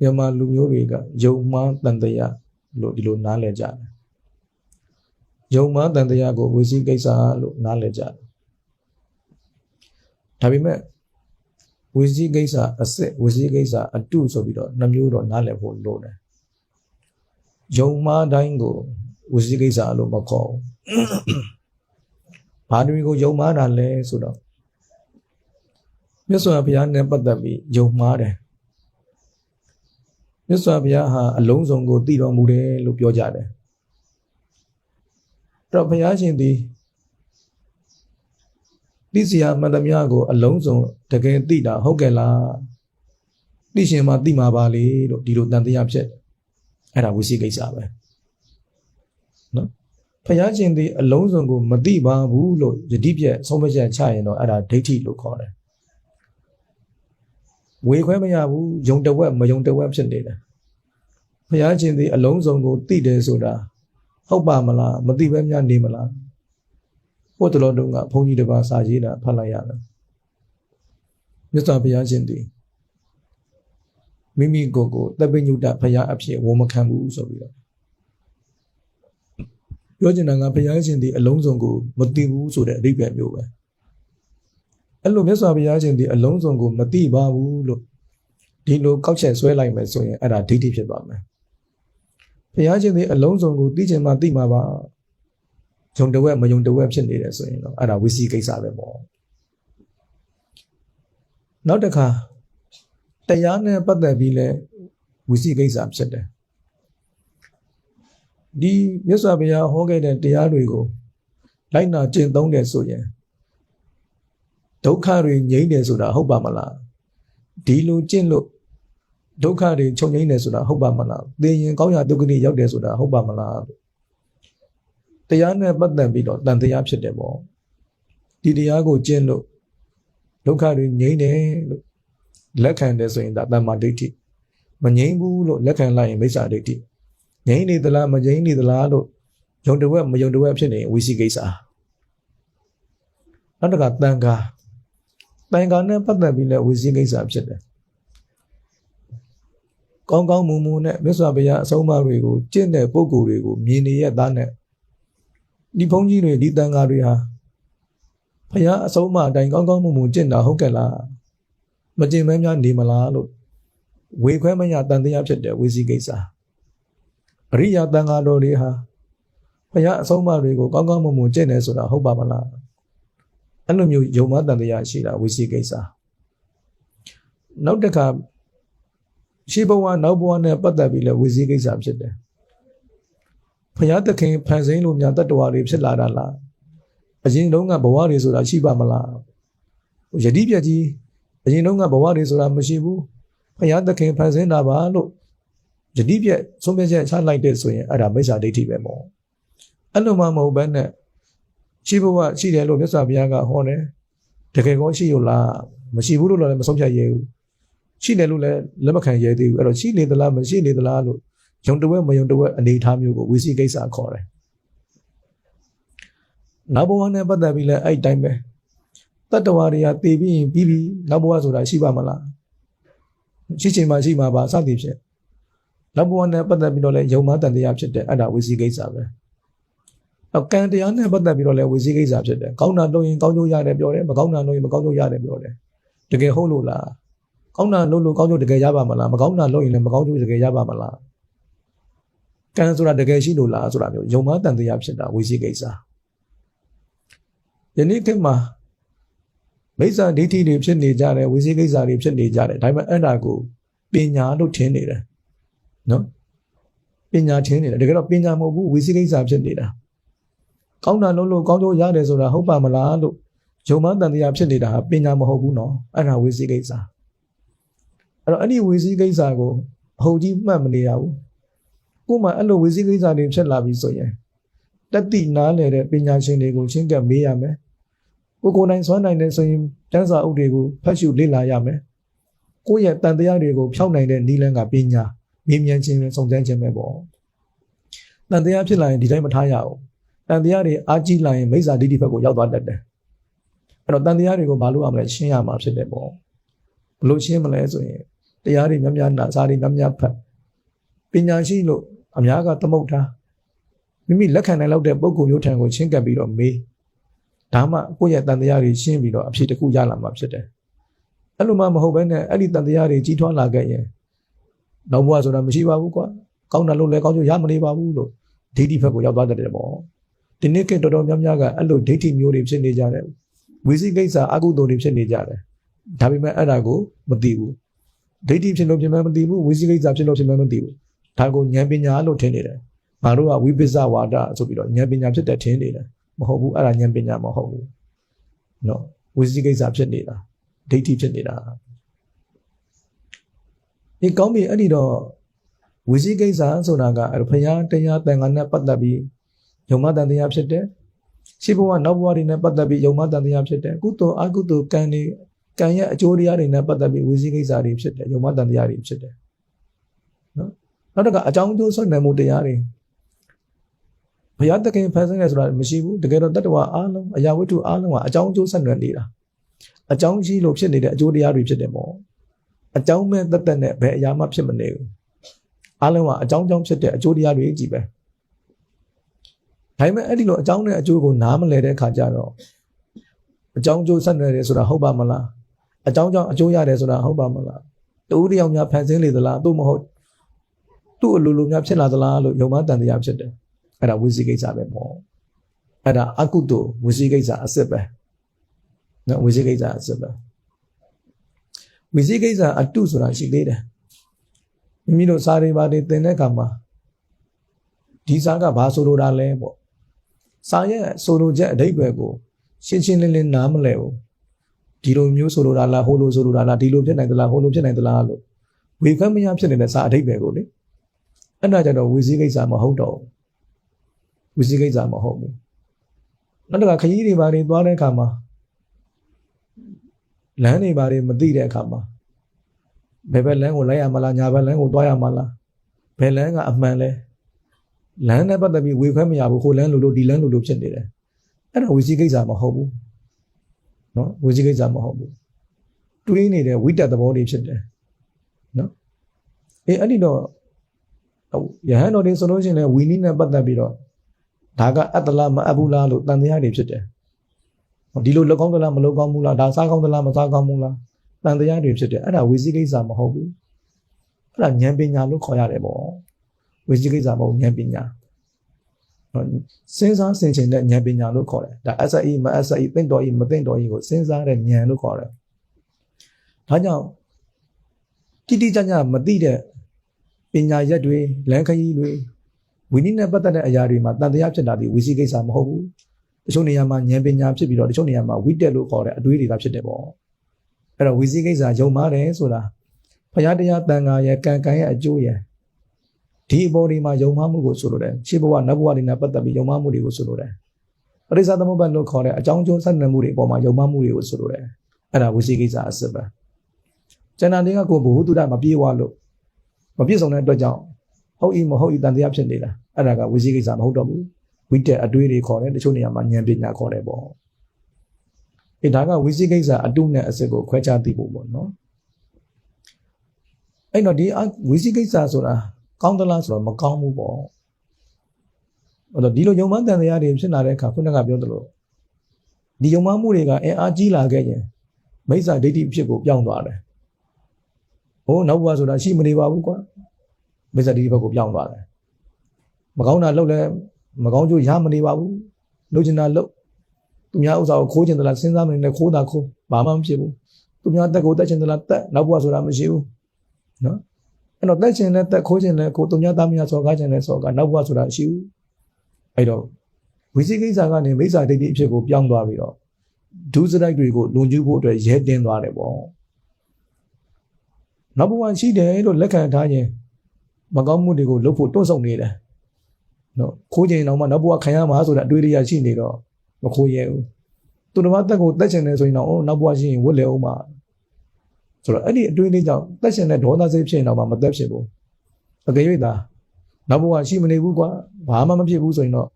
မြန်မာလူမျိုးတွေကယုံမှားတန်တရားလို့ဒီလိုနားလည်ကြတယ်ယုံမှားတန်တရားကိုဝစီကိစ္စလို့နားလည်ကြတယ်ဒါပေမဲ့ဝစီကိစ္စအစစ်ဝစီကိစ္စအတုဆိုပြီးတော့နှမျိုးတော့နားလည်ဖို့လိုတယ်ယုံမှားတိုင်းကိုဝစီကိစ္စလို့မခေါ်ဘူးဘာတွေကိုယုံမှားတာလဲဆိုတော့မြတ်စွာဘုရားနဲ့ပတ်သက်ပြီးယုံမှားတယ် မြတ်စွာဘုရားဟာအလုံးစုံကိုတည်တော်မူတယ်လို့ပြောကြတယ်အဲ့တော့ဘုရားရှင်သည်သိစရာမှန်သမျှကို အလုံးစုံတကယ်သိတာဟုတ်ကဲ့လားသိရှင်မှသိမှာပါလေလို့ဒီလိုတန်တရားဖြစ်အဲ့ဒါဝိသိကိစ္စပဲနော်ဘုရားရှင်သည်အလုံးစုံကို မသိပါဘူးလို့ယတိပြက်ဆုံးဖြတ်ချက်ချရင်တော့အဲ့ဒါဒိဋ္ဌိလို့ခေါ်တယ်ဝေခွဲမရဘူးယုံတဝက်မယုံတဝက်ဖြစ်နေတယ် ဘုရားရှင်သည်အလုံးစုံကိုသိတယ်ဆိုတာဟုတ်ပါမလားမသိဘဲများနေမလားဟိုတလောတုန်းကဘုန်းကြီးတစ်ပါးစာရေးတာဖတ်လိုက်ရတယ်မြတ်စွာဘုရားရှင်သည်မိမိကိုယ်ကိုတပ်ပိညုတဘုရားအဖြစ်ဝမခံဘူးဆိုပြီးတော့ပြောချင်တာကဘုရားရှင်သည်အလုံးစုံကိုမသိဘူးဆိုတဲ့အဓိပ္ပာယ်မျိုးပဲအဲ့လိုမြတ်စွာဘုရားရှင်သည်အလုံးစုံကိုမသိပါဘူးလို့ဒီလိုကောက်ချက်ဆွဲလိုက်မယ်ဆိုရင်အဲ့ဒါဒိဋ္ဌိဖြစ်သွားမယ် ဘုရားရှင်သည်အလုံးစုံကိုသိချင်မှသိမှာပါယုံတဝက်မယုံတဝက်ဖြစ်နေတယ်ဆိုရင်တော့အဲ့ဒါဝိစီကိစ္စပဲပေါ့နောက်တစ်ခါတရားနဲ့ပတ်သက်ပြီးလဲဝိစီကိစ္စဖြစ်တယ်ဒီမြတ်စွာဘုရားဟောခဲ့တဲ့တရားတွေကိုလိုက်နာကျင့်သုံးတယ်ဆိုရင်ဒုက္ခတွေငြိမ့်တယ်ဆိုတာဟုတ်ပါမလားဒီလိုကျင့်လို့ ဒုက္ခတွေချုပ်ငြိမ့်တယ်ဆိုတာဟုတ်ပါမလားသိရင်ကောင်းရာဒုက္ခတွေရောက်တယ်ဆိုတာဟုတ်ပါမလားတရားနဲ့ပတ်သက်ပြီးတော့တန်တရားဖြစ်တယ်ပေါ့ဒီတရားကိုကျင့်လို့ဒုက္ခတွေငြိမ့်တယ်လို့လက်ခံတယ်ဆိုရင်ဒါတမ္မာဒိဋ္ဌိမငြိမ့်ဘူးလို့လက်ခံလိုက်ရင်မိစ္ဆာဒိဋ္ဌိငြိမ့်နေသလားမငြိမ့်နေသလားလို့ယုံတဝက်မယုံတဝက်ဖြစ်နေဝိစီကိစ္စနောက်တစ်ခါတန်ခါတန်ခါနဲ့ပတ်သက်ပြီးလဲဝိစီကိစ္စဖြစ်တယ် ကောင်းကောင်းမွန်မွန်နဲ့မြတ်စွာဘုရားအဆုံးအမတွေကိုကျင့်တဲ့ပုဂ္ဂိုလ်တွေကိုမြင်နေရသားနဲ့ဒီဘုန်းကြီးတွေဒီတန်ခါတွေဟာဘုရားအဆုံးအမအတိုင်းကောင်းကောင်းမွန်မွန်ကျင့်တာဟုတ်ကဲ့လားမကျင့်မဲများနေမလားလို့ဝေခွဲမရတန်တရားဖြစ်တဲ့ဝိစီကိစ္စအရိယာတန်ခါတော်တွေဟာဘုရားအဆုံးအမတွေကိုကောင်းကောင်းမွန်မွန်ကျင့်တယ်ဆိုတာဟုတ်ပါမလားအဲ့လိုမျိုးယုံမတန်တရားရှိတာဝိစီကိစ္စနောက်တစ်ခါ ရှိဘဝနောက်ဘဝနဲ့ပတ်သက်ပြီးလဲဝိဇိကိစ္စဖြစ်တယ်။ဘုရားသခင်ဖန်ဆင်းလို့များတတ္တဝါတွေဖြစ်လာတာလား။အရင်တုန်းကဘဝတွေဆိုတာရှိပါမလား။ယတိပြကြီးအရင်တုန်းကဘဝတွေဆိုတာမရှိဘူး။ဘုရားသခင်ဖန်ဆင်းတာပါလို့ယတိပြဆုံးဖြတ်ချက်ချလိုက်တဲ့ဆိုရင်အဲ့ဒါမိစ္ဆာဒိဋ္ဌိပဲမို့။အဲ့လိုမှမဟုတ်ဘဲနဲ့ရှိဘဝရှိတယ်လို့မြတ်စွာဘုရားကဟောတယ်။တကယ်ကောရှိရလားမရှိဘူးလို့လည်းမဆုံးဖြတ်ရဘူး။ ရှိတယ်လို့လည်းလက်မခံရဲသေးဘူးအဲ့တော့ရှိနေသလားမရှိနေသလားလို့ယုံတဝက်မယုံတဝက်အနေအထားမျိုးကိုဝီစီကိစ္စခေါ်တယ်နောက်ဘဝနဲ့ပတ်သက်ပြီးလဲအဲ့တိုင်းပဲတတ္တဝါတွေကတည်ပြီးရင်ပြီးပြီနောက်ဘဝဆိုတာရှိပါမလားရှိချင်မှရှိမှာပါစသည်ဖြင့်နောက်ဘဝနဲ့ပတ်သက်ပြီးတော့လဲယုံမတန်တရားဖြစ်တယ်အဲ့ဒါဝီစီကိစ္စပဲနောက်ကံတရားနဲ့ပတ်သက်ပြီးတော့လဲဝီစီကိစ္စဖြစ်တယ်ကောင်းတာလုပ်ရင်ကောင်းကျိုးရတယ်ပြောတယ်မကောင်းတာလုပ်ရင်မကောင်းကျိုးရတယ်ပြောတယ်တကယ်ဟုတ်လို့လား ကောင်းတာလုပ်လို့ကောင်းကျိုးတကယ်ရပါမလားမကောင်းတာလုပ်ရင်လည်းမကောင်းကျိုးတကယ်ရပါမလားကံဆိုတာတကယ်ရှိလို့လားဆိုတာမျိုးယုံမတန်တရားဖြစ်တာဝိသိကိစ္စယနေ့ခေတ်မှာမိစ္ဆာဒိဋ္ဌိတွေဖြစ်နေကြတယ်ဝိသိကိစ္စတွေဖြစ်နေကြတယ်ဒါပေမဲ့အဲ့ဒါကိုပညာလို့ထင်နေတယ်နော်ပညာထင်နေတယ်တကယ်တော့ပညာမဟုတ်ဘူးဝိသိကိစ္စဖြစ်နေတာကောင်းတာလုပ်လို့ကောင်းကျိုးရတယ်ဆိုတာဟုတ်ပါမလားလို့ယုံမတန်တရားဖြစ်နေတာဟာပညာမဟုတ်ဘူးနော်အဲ့ဒါဝိသိကိစ္စ အဲ့တော့အဲ့ဒီဝေစီကိစ္စကိုအဟုတ်ကြီးမှတ်မနေရဘူးကို့မှာအဲ့လိုဝေစီကိစ္စတွေဖြစ်လာပြီဆိုရင်တတိနားလေတဲ့ပညာရှင်တွေကိုရှင်းကပ်မေးရမယ်ကိုကိုယ်တိုင်စွမ်းနိုင်တဲ့ဆိုရင်ကျမ်းစာအုပ်တွေကိုဖတ်ရှုလေ့လာရမယ်ကိုယ့်ရဲ့တန်တရားတွေကိုဖြောင်းနိုင်တဲ့နီလန်းကပညာမေးမြန်းခြင်းပဲစုံစမ်းခြင်းပဲပေါ့တန်တရားဖြစ်လာရင်ဒီတိုင်းမထားရအောင်တန်တရားတွေအားကြီးလာရင်မိစ္ဆာဒိဋ္ဌိဘက်ကိုရောက်သွားတတ်တယ်အဲ့တော့တန်တရားတွေကိုဘာလို့အောင်လဲရှင်းရမှာဖြစ်တယ်ပေါ့ဘလို့ရှင်းမလဲဆိုရင် တတရားတွေများများနာစာတွေများများဖတ်ပညာရှိလို့အများကသမုတ်ထားမိမိလက်ခံနိုင်လောက်တဲ့ပုံကုမျိုးထံကိုချင်းကပ်ပြီးတော့မေးဒါမှကိုယ့်ရဲ့တန်တရားတွေရှင်းပြီးတော့အဖြစ်တစ်ခုရလာမှာဖြစ်တယ်အဲ့လိုမှမဟုတ်ဘဲနဲ့အဲ့ဒီတန်တရားတွေကြီးထွားလာခဲ့ရင်နောက်ဘဝဆိုတာမရှိပါဘူးကွာကောင်းတယ်လို့လည်းကောင်းကျိုးရမနေပါဘူးလို့ဒိဋ္ဌိဘက်ကိုရောက်သွားတတ်တယ်ပေါ့ဒီနေ့ခေတ်တော်တော်များများကအဲ့လိုဒိဋ္ဌိမျိုးတွေဖြစ်နေကြတယ်ဝိသိကိစ္စအကုသိုလ်တွေဖြစ်နေကြတယ်ဒါပေမဲ့အဲ့ဒါကိုမသိဘူး ဒိဋ္ဌိဖြစ်လို့ဖြစ်မှမသိဘူးဝိသိကိစ္စဖြစ်လို့ဖြစ်မှမသိဘူးဒါကိုဉာဏ်ပညာလို့ထင်နေတယ်ငါတို့ကဝိပဿဝါဒဆိုပြီးတော့ဉာဏ်ပညာဖြစ်တဲ့ထင်နေတယ်မဟုတ်ဘူးအဲ့ဒါဉာဏ်ပညာမဟုတ်ဘူးနော်ဝိသိကိစ္စဖြစ်နေတာဒိဋ္ဌိဖြစ်နေတာဒီကောင်းပြီအဲ့ဒီတော့ဝိသိကိစ္စဆိုတာကအဲ့ဘုရားတရားတန်ခါနဲ့ပတ်သက်ပြီးယုံမတန်တရားဖြစ်တယ်ရှိဘဝနောက်ဘဝတွေနဲ့ပတ်သက်ပြီးယုံမတန်တရားဖြစ်တယ်ကုသိုလ်အကုသိုလ်ကံတွေ ကံရဲ့အကျိုးတရားတွေနဲ့ပတ်သက်ပြီးဝိသိကိစ္စတွေဖြစ်တယ်ယုံမတန်တရားတွေဖြစ်တယ်နော်နောက်တစ်ခါအကြောင်းအကျိုးဆွနယ်မှုတရားတွေဘုရားတခင်ဖန်ဆင်းတယ်ဆိုတာမရှိဘူးတကယ်တော့တတ္တဝါအားလုံးအရာဝတ္ထုအားလုံးကအကြောင်းအကျိုးဆက်နွယ်နေတာအကြောင်းရှိလို့ဖြစ်နေတဲ့အကျိုးတရားတွေဖြစ်တယ်ပေါ့အကြောင်းမဲ့တသက်နဲ့ဘယ်အရာမှဖြစ်မနေဘူးအားလုံးကအကြောင်းကြောင့်ဖြစ်တဲ့အကျိုးတရားတွေကြီးပဲဒါပေမဲ့အဲ့ဒီလိုအကြောင်းနဲ့အကျိုးကိုနားမလည်တဲ့အခါကျတော့အကြောင်းအကျိုးဆက်နွယ်တယ်ဆိုတာဟုတ်ပါမလား အကြောင်းကြောင့်အကျိုးရတယ်ဆိုတာဟုတ်ပါမလားတူတယောက်များဖန်ဆင်းလေသလားသို့မဟုတ်သူ့အလိုလိုများဖြစ်လာသလားလို့ယုံမှတန်တရားဖြစ်တယ်အဲ့ဒါဝိသိကိစ္စပဲပေါ့အဲ့ဒါအကုသိုလ်ဝိသိကိစ္စအစစ်ပဲနော်ဝိသိကိစ္စအစစ်ပဲဝိသိကိစ္စအတုဆိုတာရှိသေးတယ်မိမိတို့စာတွေပါတွေသင်တဲ့အခါမှာဒီစာကဘာဆိုလိုတာလဲပေါ့စာရဲ့ဆိုလိုချက်အဓိပ္ပာယ်ကိုရှင်းရှင်းလင်းလင်းနားမလည်ဘူး ဒီလိုမျိုးဆိုလိုတာလားဟိုလိုဆိုလိုတာလားဒီလိုဖြစ်နိုင်သလားဟိုလိုဖြစ်နိုင်သလားလို့ဝေခွင့်မရဖြစ်နေတဲ့စာအဓိပ္ပာယ်ကိုလေအဲ့ဒါကြတော့ဝိသိကိစ္စမဟုတ်တော့ဘူးဝိသိကိစ္စမဟုတ်ဘူးနောက်တစ်ခါခရီးတွေဘာတွေသွားတဲ့အခါမှာလမ်းတွေဘာတွေမသိတဲ့အခါမှာဘယ်ဘက်လမ်းကိုလိုက်ရမလားညာဘက်လမ်းကိုသွားရမလားဘယ်လမ်းကအမှန်လဲလမ်းနဲ့ပတ်သက်ပြီးဝေခွဲမရဘူးဟိုလမ်းလိုလိုဒီလမ်းလိုလိုဖြစ်နေတယ်အဲ့ဒါဝိသိကိစ္စမဟုတ်ဘူး နော်ဝိသိကိစ္စမဟုတ်ဘူးတွေးနေတဲ့ဝိတ္တသဘောတွေဖြစ်တယ်နော်အေးအဲ့ဒီတော့ယဟန်တော်တွေဆိုလို့ရှိရင်လည်းဝီနီးနဲ့ပတ်သက်ပြီးတော့ဒါကအတ္တလားမအပ်ဘူးလားလို့တန်တရားတွေဖြစ်တယ်ဒီလိုလောက်ကောင်းသလားမလောက်ကောင်းဘူးလားဒါစားကောင်းသလားမစားကောင်းဘူးလားတန်တရားတွေဖြစ်တယ်အဲ့ဒါဝိသိကိစ္စမဟုတ်ဘူးအဲ့ဒါဉာဏ်ပညာလို့ခေါ်ရတယ်ပေါ့ဝိသိကိစ္စမဟုတ်ဉာဏ်ပညာ စဉ်းစားဆင်ခြင်တဲ့ဉာဏ်ပညာလို့ခေါ်တယ်ဒါ SAE မ SAE သိမ့်တော် ਈ မသိမ့်တော် ਈ ကိုစဉ်းစားတဲ့ဉာဏ်လို့ခေါ်တယ်ဒါကြောင့်တိတိကျကျမသိတဲ့ပညာရက်တွေလမ်းခရီးတွေဝိနည်းနဲ့ပတ်သက်တဲ့အရာတွေမှာတန်တရားဖြစ်တာဒီဝိသိကိစ္စမဟုတ်ဘူးတချို့နေရာမှာဉာဏ်ပညာဖြစ်ပြီးတော့တချို့နေရာမှာဝိတက်လို့ခေါ်တဲ့အတွေးတွေကဖြစ်တယ်ပေါ့အဲ့တော့ဝိသိကိစ္စယုံမာတယ်ဆိုတာဘုရားတရားတန်ခါရဲ့ကံကံရဲ့အကျိုးရဲ့ ဒီအပေါ်ဒီမှာယုံမှမှုကိုဆိုလိုတယ်ရှေးဘဝနတ်ဘဝတွေနဲ့ပတ်သက်ပြီးယုံမှမှုတွေကိုဆိုလိုတယ်ပရိစ္ဆသမုပ္ပါလို့ခေါ်တဲ့အကြောင်းကျိုးဆက်နွယ်မှုတွေအပေါ်မှာယုံမှမှုတွေကိုဆိုလိုတယ်အဲ့ဒါဝိသိကိစ္စအစစ်ပဲကျန်တာတွေကကိုဘုဟုတုဒ္ဒမပြေးဝလို့မပြည့်စုံတဲ့အတွက်ကြောင့်ဟုတ်ဤမဟုတ်ဤတန်တရားဖြစ်နေတာအဲ့ဒါကဝိသိကိစ္စမဟုတ်တော့ဘူးဝိတက်အတွေးတွေခေါ်တယ်တချို့နေရာမှာဉာဏ်ပညာခေါ်တယ်ပေါ့အဲဒါကဝိသိကိစ္စအတုနဲ့အစစ်ကိုခွဲခြားသိဖို့ပေါ့နော်အဲ့တော့ဒီဝိသိကိစ္စဆိုတာ ကောင်းသလားဆိုတော့မကောင်းဘူးပေါ့အဲ့တော့ဒီလိုယုံမှန်းတန်တရားတွေဖြစ်လာတဲ့အခါခုနကပြောသလိုဒီယုံမှန်းမှုတွေကအင်အားကြီးလာခဲ့ရင်မိစ္ဆာဒိဋ္ဌိဖြစ်ကိုပြောင်းသွားတယ်ဟိုနောက်ဘဝဆိုတာရှိမနေပါဘူးကွာမိစ္ဆာဒိဋ္ဌိဘက်ကိုပြောင်းသွားတယ်မကောင်းတာလုပ်လဲမကောင်းကျိုးရမနေပါဘူးလုပ်ချင်တာလုပ်သူများဥစ္စာကိုခိုးချင်သလားစဉ်းစားမနေနဲ့ခိုးတာခိုးဘာမှမဖြစ်ဘူးသူများတက်ကိုတက်ချင်သလားတက်နောက်ဘဝဆိုတာမရှိဘူးနော် အဲ့တော့တက်ချင်လဲတက်ခိုးချင်လဲကိုသူများသားမယားစော်ကားချင်လဲစော်ကားနောက်ဘဝဆိုတာရှိဘူးအဲ့တော့ဝိသိကိစ္စကနေမိစ္ဆာဒိဋ္ဌိအဖြစ်ကိုပြောင်းသွားပြီးတော့ဒုစရိုက်တွေကိုလွန်ကျူးဖို့အတွက်ရဲတင်းသွားတယ်ပေါ့နောက်ဘဝရှိတယ်လို့လက်ခံထားရင်မကောင်းမှုတွေကိုလုပ်ဖို့တွန့်ဆုတ်နေတယ်နော်ခိုးခြင်းတော့မှနောက်ဘဝခံရမှာဆိုတဲ့အတွေးလေးရရှိနေတော့မခိုးရဲဘူးသူတော်မတက်ကိုတက်ချင်တယ်ဆိုရင်တော့နောက်ဘဝရှိရင်ဝတ်လေအောင်မှာ ဆိုတော့အဲ့ဒီအတွေးလေးကြောင့်တက်ချင်တဲ့ဒေါသစိတ်ဖြစ်ရင်တော့မတက်ဖြစ်ဘူးအကယ်၍သာနောက်ဘဝရှိမနေဘူးကွာဘာမှမဖြစ်ဘူးဆိုရင်တော့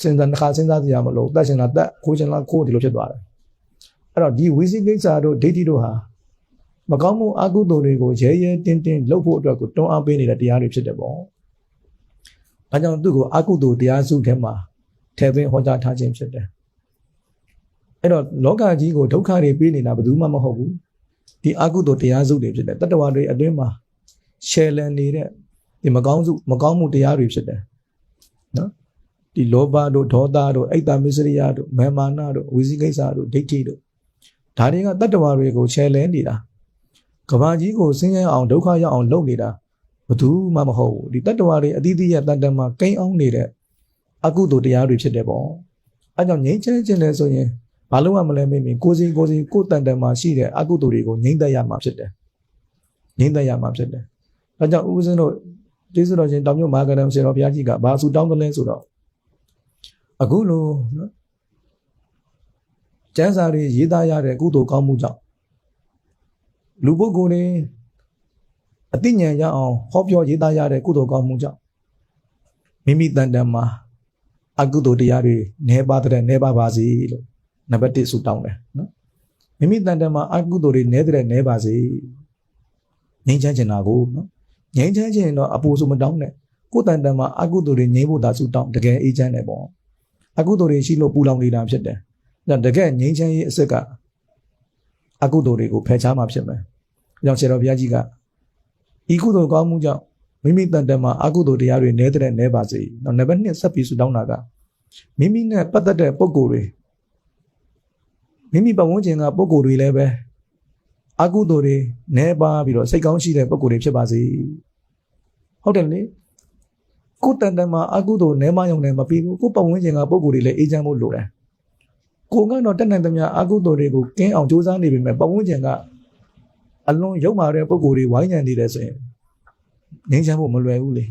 စဉ်းစားတစ်ခါစဉ်းစားကြရမလို့တက်ချင်လားတက်ခိုးချင်လားခိုးဒီလိုဖြစ်သွားတယ်အဲ့တော့ဒီဝိသိကိစ္စတို့ဒိဋ္ဌိတို့ဟာမကောင်းမှုအကုသိုလ်တွေကိုရဲရဲတင်းတင်းလုပ်ဖို့အတွက်ကိုတွန်းအားပေးနေတဲ့တရားတွေဖြစ်တယ်ပေါ့။ဒါကြောင့်သူ့ကိုအကုသိုလ်တရားစုထဲမှာထည့်သွင်းဟောကြားထားခြင်းဖြစ်တယ်။အဲ့တော့လောကကြီးကိုဒုက္ခတွေပေးနေတာဘယ်သူမှမဟုတ်ဘူး။ ဒီအကုသိုလ်တရားစုတွေဖြစ်တယ်။တတ္တဝါတွေအတွင်းမှာရှယ်လန်နေတဲ့ဒီမကောင်းစုမကောင်းမှုတရားတွေဖြစ်တယ်။နော်။ဒီလောဘတို့ဒေါသတို့အိတ်တမစ္စရိယတို့မေမာနတို့ဝိသိကိစ္စတို့ဒိဋ္ဌိတို့ဒါတွေကတတ္တဝါတွေကိုရှယ်လန်နေတာ။ကဘာကြီးကိုဆင်းရဲအောင်ဒုက္ခရောက်အောင်လုပ်နေတာဘယ်သူမှမဟုတ်ဘူးဒီတတ္တဝါတွေအတိအသရဲ့တန်တန်မှာကိန်းအောင်နေတဲ့အကုသိုလ်တရားတွေဖြစ်တယ်ပေါ့အဲကြောင့်ငြိမ်းချမ်းခြင်းလဲဆိုရင် ဘာလို့မှမလဲမင်းမင်းကိုစီကိုစီကိုတန်တန်မှာရှိတဲ့အကုသိုလ်တွေကိုငြိမ်းသက်ရမှာဖြစ်တယ်ငြိမ်းသက်ရမှာဖြစ်တယ်အဲကြောင့်ဥပဇင်းတို့ကျေးဇူးတော်ရှင်တောင်မြတ်မာဂရံဆရာတော်ဘုရားကြီးကဘာဆူတောင်းတယ်လဲဆိုတော့အခုလိုနော်ကျမ်းစာတွေရေးသားရတဲ့ကုသိုလ်ကောင်းမှုကြောင့်လူပုဂ္ဂိုလ်တွေအသိဉာဏ်ရအောင်ဟောပြောရေးသားရတဲ့ကုသိုလ်ကောင်းမှုကြောင့်မိမိတန်တန်မှာအကုသိုလ်တရားတွေနှဲပါတဲ့နှဲပါပါစေလို့ နံပါတ်1ဆုတောင်းတယ်နော်မိမိတန်တန်မှာအကုသိုလ်တွေနှဲတဲ့နှဲပါစေငြိမ်းချမ်းချင်တာကိုနော်ငြိမ်းချမ်းချင်တော့အပူဆိုမတောင်းနဲ့ကိုယ်တန်တန်မှာအကုသိုလ်တွေငြိမ်းဖို့သာဆုတောင်းတကယ်အေးချမ်းတယ်ပေါ့အကုသိုလ်တွေရှိလို့ပူလောင်နေတာဖြစ်တယ်ဒါတကယ်ငြိမ်းချမ်းရေးအစစ်ကအကုသိုလ်တွေကိုဖယ်ရှားမှဖြစ်မယ်။ကြောင့်ဆရာတော်ဘုရားကြီးကဤကုသိုလ်ကောင်းမှုကြောင့်မိမိတန်တန်မှာအကုသိုလ်တရားတွေနည်းတဲ့နည်းပါစေ။နောက်နံပါတ်2ဆက်ပြီးဆုတောင်းတာကမိမိနဲ့ပတ်သက်တဲ့ပုံကိုယ်တွေ မိမိပတ်ဝန်းကျင်ကပုံကိုယ်တွေလည်းပဲအကုသိုလ်တွေနည်းပါပြီးတော့စိတ်ကောင်းရှိတဲ့ပုံကိုယ်တွေဖြစ်ပါစေ။ဟုတ်တယ်လေ။ကိုယ်တန်တန်မှာအကုသိုလ်နည်းမယုံနဲ့မပြီးဘူး။ကိုယ်ပတ်ဝန်းကျင်ကပုံကိုယ်တွေလည်းအေးချမ်းဖို့လိုတယ်။ကိုကတော့တက်နိုင်သမျှအကုသိုလ်တွေကိုကင်းအောင်ကြိုးစားနေပေမဲ့ပတ်ဝန်းကျင်ကအလွန်ရုပ်မာတဲ့ပုံကိုယ်တွေဝိုင်းညံနေတယ်ဆိုရင်ငြိမ်းချမ်းဖို့မလွယ်ဘူးလေ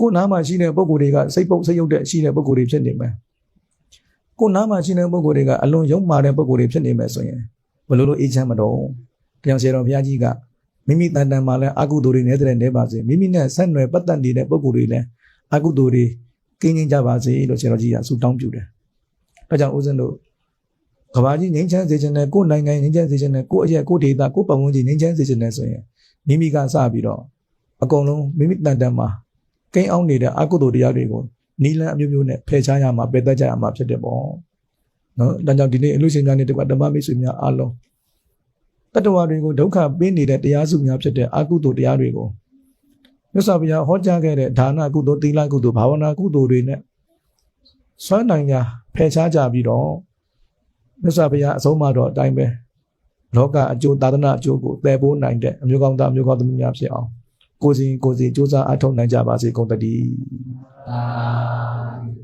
ကိုနားမှာရှိတဲ့ပုံကိုယ်တွေကစိတ်ပုတ်စိတ်ရုပ်တဲ့ရှိတဲ့ပုံကိုယ်တွေဖြစ်နေမယ် ကိုနားမှာရှိတဲ့ပုံကိုယ်တွေကအလွန်ရုပ်မာတဲ့ပုံကိုယ်တွေဖြစ်နေမယ်ဆိုရင်ဘယ်လိုလုပ်အေးချမ်းမတော့တရားဆရာတော်ဘုရားကြီးကမိမိတန်တန်မှာလဲအကုသိုလ်တွေနေတဲ့နေပါစေမိမိနဲ့ဆက်နွယ်ပတ်သက်နေတဲ့ပုံကိုယ်တွေလည်းအကုသိုလ်တွေကင်းကျင်းကြပါစေလို့ဆရာတော်ကြီးကဆုတောင်းပြုတယ်အဲကြောင့်ဦးဇင်းတို့ကဘာကြီးငြိမ်းချမ်းစေခြင်းနဲ့ကိုယ်နိုင်ငံငြိမ်းချမ်းစေခြင်းနဲ့ကိုယ့်အရက်ကိုယ့်ဒေသကိုယ့်ပတ်ဝန်းကျင်ငြိမ်းချမ်းစေခြင်းနဲ့ဆိုရင်မိမိကစပြီးတော့အကုန်လုံးမိမိတန်တန်မှာကိန်းအောင်နေတဲ့အကုသိုလ်တရားတွေကို နီလန်းအမျိုးမျိုးနဲ့ဖယ်ရှားရမှာပယ်တတ်ကြရမှာဖြစ်တယ်ပေါ့နော်ဒါကြောင့်ဒီနေ့အလူရှင်များနဲ့တကွဓမ္မမိတ်ဆွေများအားလုံးတတ္တဝါတွေကိုဒုက္ခပေးနေတဲ့တရားစုများဖြစ်တဲ့အကုသိုလ်တရားတွေကိုမြတ်စွာဘုရားဟောကြားခဲ့တဲ့ဒါနကုသိုလ်သီလကုသိုလ်ဘာဝနာကုသိုလ်တွေနဲ့ဆွမ်းနိုင်ရာဖယ်ရှားကြပြီးတော့မြတ်စွာဘုရားအဆုံးအမတော်အတိုင်းပဲလောကအကျိုးသာသနာအကျိုးကိုတည်ပိုးနိုင်တဲ့အမျိုးကောင်းသားအမျိုးကောင်းသမီးများဖြစ်အောင်ကိုယ်စီကိုယ်စီစူးစမ်းအထောက်နိုင်ကြပါစေကုန်တည်း Amen.